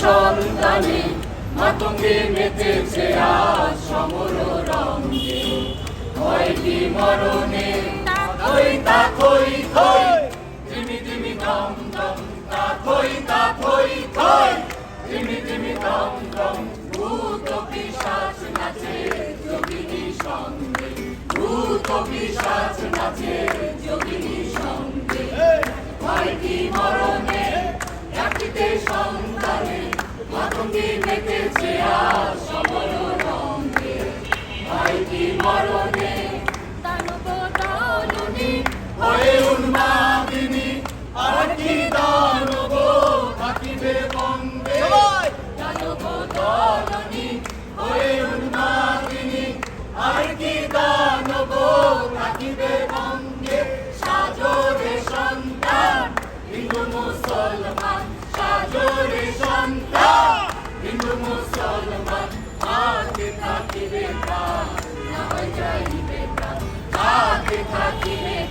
সন্তানে, মাতঙ্গে মেতেছে আজ সমর রঙে। কয়টি মরণে, তাকই তাকই থই। ধিমি ধিমি দম দম, তাকই তাকই থই। ধিমি ধিমি দম দম, ভূত পিশাচ নাচে, যোগিনী সঙ্গে। ভূত পিশাচ নাচে মরণে দানব দাননী হয়ে উন্মাদিনী আর কি দানব থাকিবে বন্দে দানব দাননী হয়ে উন্মাদিনী আর কি দানব থাকিবে আগে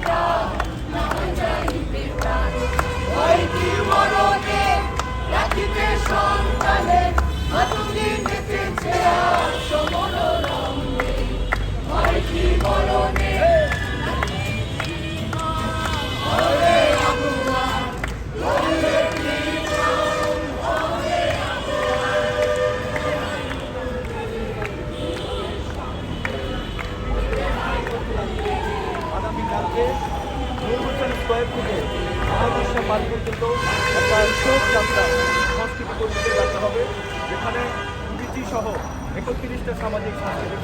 থেকে পর্যন্ত হবে, যেখানে একত্রিশটা সামাজিক, সাংস্কৃতিক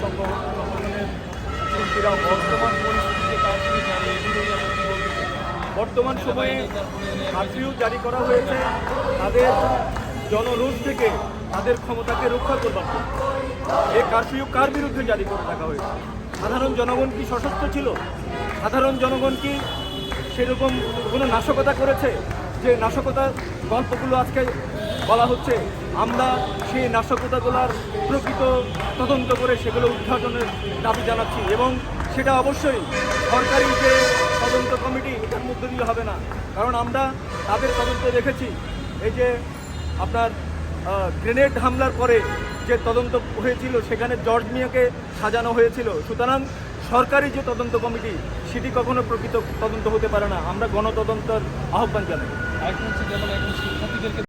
বর্তমান সময়ে কারফিউ জারি করা হয়েছে, তাদের জনরোষ থেকে তাদের ক্ষমতাকে রক্ষা করবার এই কারফিউ কার বিরুদ্ধে জারি করে রাখা হয়েছে? সাধারণ জনগণ কি সশস্ত্র ছিল? সাধারণ জনগণ কি সেরকম কোনো নাশকতা করেছে? যে নাশকতার গল্পগুলো আজকে বলা হচ্ছে, আমরা সেই নাশকতাগুলোর প্রকৃত তদন্ত করে সেগুলো উদ্ঘাটনের দাবি জানাচ্ছি এবং সেটা অবশ্যই সরকারি যে তদন্ত কমিটি, এটার মধ্য দিয়ে হবে না। কারণ আমরা তাদের তদন্ত দেখেছি, এই যে আপনার গ্রেনেড হামলার পরে যে তদন্ত হয়েছিল, সেখানে জর্জ মিয়াকে সাজানো হয়েছিল। সুতরাং সরকারি যে তদন্ত কমিটি, সেটি কখনো প্রকৃত তদন্ত হতে পারে না। আমরা গণতদন্তের আহ্বান জানাই। এখন যেমন এখন শিক্ষার্থীদেরকে